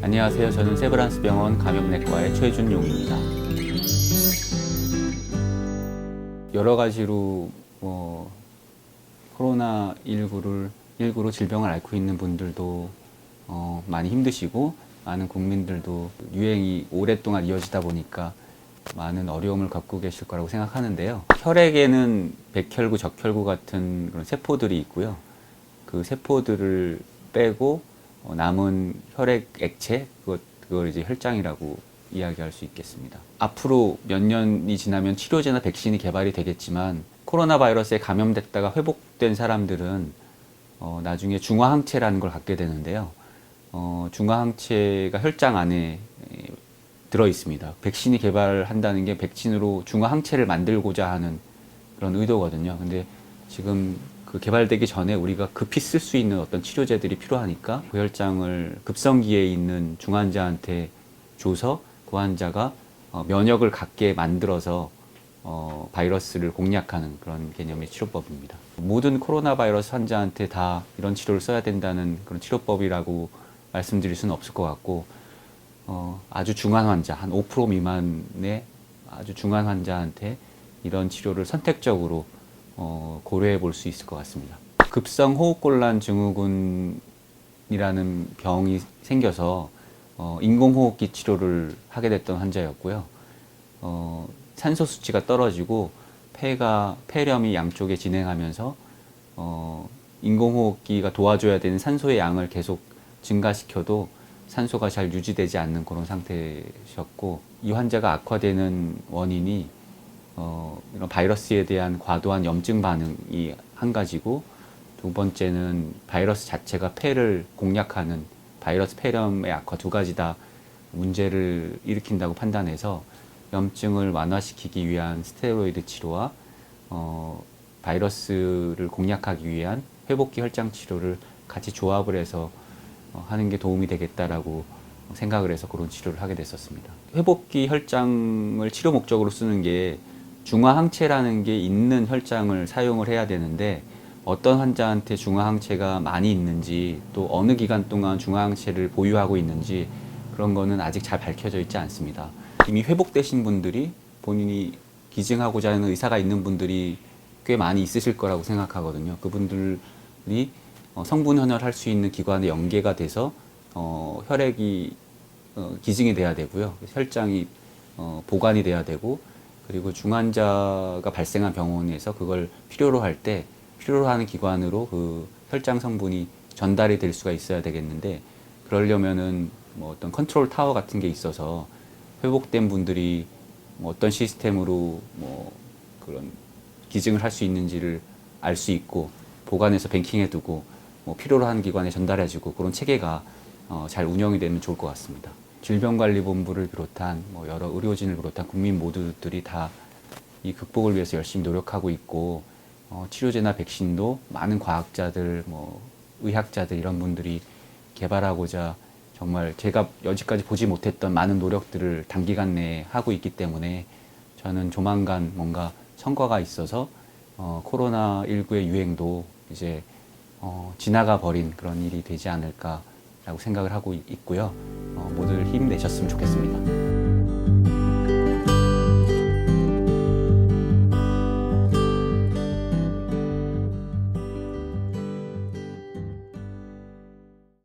안녕하세요. 저는 세브란스 병원 감염내과의 최준용입니다. 여러 가지로 뭐 코로나 19를 19로 질병을 앓고 있는 분들도 어, 많이 힘드시고 많은 국민들도 유행이 오랫동안 이어지다 보니까 많은 어려움을 겪고 계실 거라고 생각하는데요. 혈액에는 백혈구, 적혈구 같은 그런 세포들이 있고요. 그 세포들을 빼고 어, 남은 혈액 액체 그것 그걸 이제 혈장이라고 이야기할 수 있겠습니다. 앞으로 몇 년이 지나면 치료제나 백신이 개발이 되겠지만 코로나 바이러스에 감염됐다가 회복된 사람들은 어, 나중에 중화항체라는 걸 갖게 되는데요. 어, 중화항체가 혈장 안에 에, 들어 있습니다. 백신이 개발한다는 게 백신으로 중화항체를 만들고자 하는 그런 의도거든요. 근데 지금 그 개발되기 전에 우리가 급히 쓸 수 있는 어떤 치료제들이 필요하니까 그 혈장을 급성기에 있는 중환자한테 줘서 그 환자가 어, 면역을 갖게 만들어서 어, 바이러스를 공략하는 그런 개념의 치료법입니다. 모든 코로나 바이러스 환자한테 다 이런 치료를 써야 된다는 그런 치료법이라고 말씀드릴 수는 없을 것 같고 어, 아주 중한 환자 한 5% 미만의 아주 중한 환자한테 이런 치료를 선택적으로 어, 고려해 볼 수 있을 것 같습니다. 급성 호흡곤란 증후군이라는 병이 생겨서 어, 인공호흡기 치료를 하게 됐던 환자였고요. 어, 산소 수치가 떨어지고 폐가 폐렴이 양쪽에 진행하면서 어, 인공호흡기가 도와줘야 되는 산소의 양을 계속 증가시켜도 산소가 잘 유지되지 않는 그런 상태셨고 이 환자가 악화되는 원인이 어, 이런 바이러스에 대한 과도한 염증 반응이 한 가지고 두 번째는 바이러스 자체가 폐를 공략하는 바이러스 폐렴의 악화 두 가지 다 문제를 일으킨다고 판단해서 염증을 완화시키기 위한 스테로이드 치료와 어, 바이러스를 공략하기 위한 회복기 혈장 치료를 같이 조합을 해서 어, 하는 게 도움이 되겠다라고 생각을 해서 그런 치료를 하게 됐었습니다. 회복기 혈장을 치료 목적으로 쓰는 게 중화항체라는 게 있는 혈장을 사용을 해야 되는데 어떤 환자한테 중화항체가 많이 있는지 또 어느 기간 동안 중화항체를 보유하고 있는지 그런 거는 아직 잘 밝혀져 있지 않습니다. 이미 회복되신 분들이 본인이 기증하고자 하는 의사가 있는 분들이 꽤 많이 있으실 거라고 생각하거든요. 그분들이 어, 성분 혼혈할 수 있는 기관에 연계가 돼서 어, 혈액이 어, 기증이 돼야 되고요. 혈장이 어, 보관이 돼야 되고 그리고 중환자가 발생한 병원에서 그걸 필요로 할 때 필요로 하는 기관으로 그 혈장 성분이 전달이 될 수가 있어야 되겠는데 그러려면은 뭐 어떤 컨트롤 타워 같은 게 있어서 회복된 분들이 뭐 어떤 시스템으로 뭐 그런 기증을 할 수 있는지를 알 수 있고 보관해서 뱅킹해 두고 뭐 필요로 하는 기관에 전달해 주고 그런 체계가 어, 잘 운영이 되면 좋을 것 같습니다. 질병관리본부를 비롯한 뭐 여러 의료진을 비롯한 국민 모두들이 다 이 극복을 위해서 열심히 노력하고 있고 어, 치료제나 백신도 많은 과학자들, 뭐 의학자들 이런 분들이 개발하고자 정말 제가 여지까지 보지 못했던 많은 노력들을 단기간 내에 하고 있기 때문에 저는 조만간 뭔가 성과가 있어서 어, 코로나 19의 유행도 이제 어, 지나가 버린 그런 일이 되지 않을까라고 생각을 하고 있- 있고요. 어, 모두 힘내셨으면 좋겠습니다.